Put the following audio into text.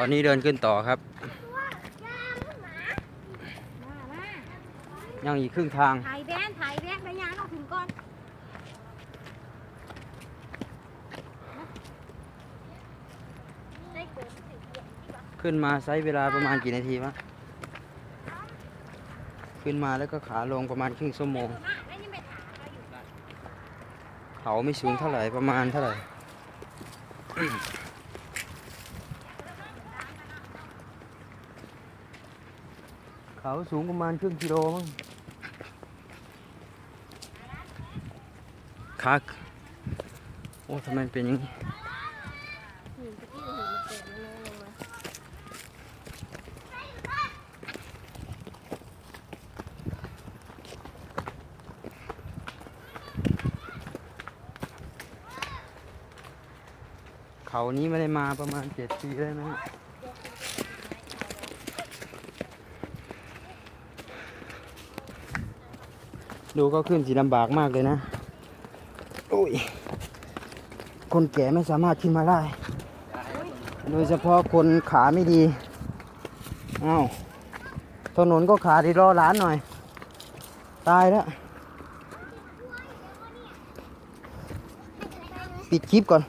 ตอนนี้เดินขึ้นต่อครับมามายังอีกครึ่งทาง ถ่ายแบนถ่ายแบนไปยางเอาถึงก่อนได้เกิดสิบเดือนที่ว่าขึ้นมาใช้เวลาประมาณกี่นาทีวะ ขึ้นมาแล้วก็ขาลงประมาณครึ่งชั่วโมงมาแล้วยังไปถามเราอยู่เขาไม่สูงเท่าไหร่ประมาณเท่าไหร่ เขาสูงประมาณครึ่งกิโลมั้งคักโอ้ทำไมเป็นอย่างนี้หินตะกี้หินมันเกิดมันลงมาเขานี้ไม่ได้มาประมาณเจ็ดปีแล้วนะ ดูก็ขึ้นสีลำบากมากเลยนะโอ้ยคนแก่ไม่สามารถขึ้นมาได้ โดยเฉพาะคนขาไม่ดีอ้าวถนนก็ขาดีรอร้านหน่อย ตายแล้ว ปิดคลิปก่อน